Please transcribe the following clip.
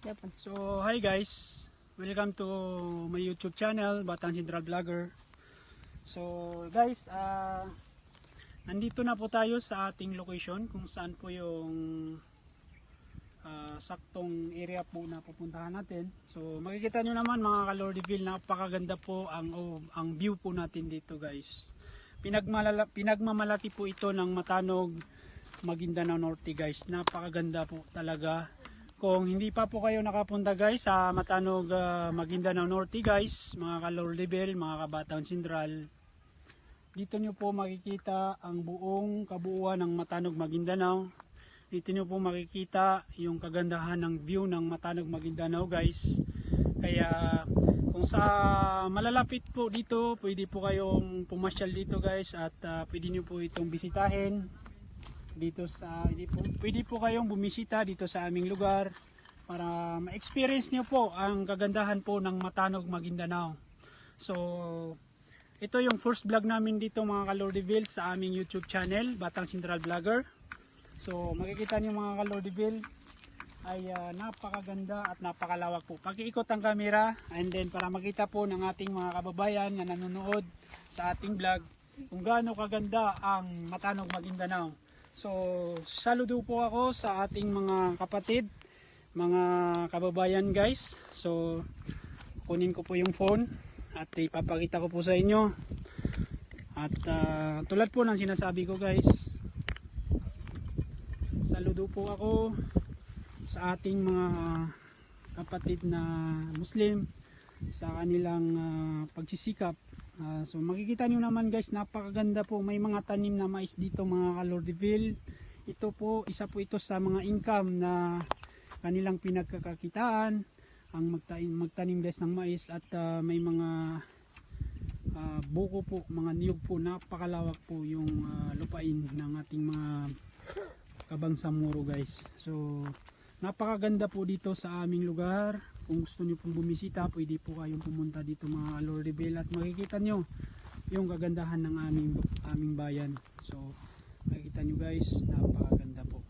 Dapat. So, hi guys. Welcome to my YouTube channel, Batang Central Vlogger. So, guys, ah nandito na po tayo sa ating location kung saan po yung ah, saktong area po na pupuntahan natin. So, makikita nyo naman mga kalordiville, napakaganda po ang, oh, ang view po natin dito guys. Pinagmalala, pinagmamalaki po ito ng Matanog, Maguindanao Norte guys. Napakaganda po talaga. Kung hindi pa po kayo nakapunta guys sa Matanog, ah, Maguindanao Norte guys, mga kalordiville, mga kabatang sentral, dito nyo po makikita ang buong kabuuan ng Matanog Maguindanao. Dito nyo po makikita yung kagandahan ng view ng Matanog Maguindanao guys. Kaya kung sa malalapit po dito, pwede po kayong pumasyal dito guys at ah, pwede nyo po itong bisitahin dito sa pwede po, pwede po kayong bumisita dito sa aming lugar para ma-experience nyo po ang kagandahan po ng Matanog Maguindanao. So, ito yung first vlog namin dito mga Kalordiville sa aming YouTube channel, Batang Central Vlogger. So makikita niyo mga Kalordiville ay ah, napakaganda at napakalawak po. Pakiikot ang camera and then para makita po ng ating mga kababayan na nanonood sa ating vlog kung gaano kaganda ang Matanog Maguindanao. So saludo po ako sa ating mga kapatid, mga kababayan guys. So kunin ko po yung phone at ipapakita ko po sa inyo at ah, tulad po ng sinasabi ko guys saludo po ako sa ating mga kapatid na muslim sa kanilang ah, pagsisikap Ah, so makikita nyo naman guys napakaganda po may mga tanim na mais dito mga kalordiville ito po isa po ito sa mga income na kanilang pinagkakakitaan ang magtanim, magtanim guys ng mais at ah, may mga ah, buko po, mga niyog po, napakalawak po yung ah, lupain ng ating mga kabangsamuro guys. So, napakaganda po dito sa aming lugar. Kung gusto niyo pong bumisita, pwede po kayong pumunta dito mga Lordeville at makikita nyo yung kagandahan ng aming, aming bayan. So, makikita nyo guys, napakaganda po.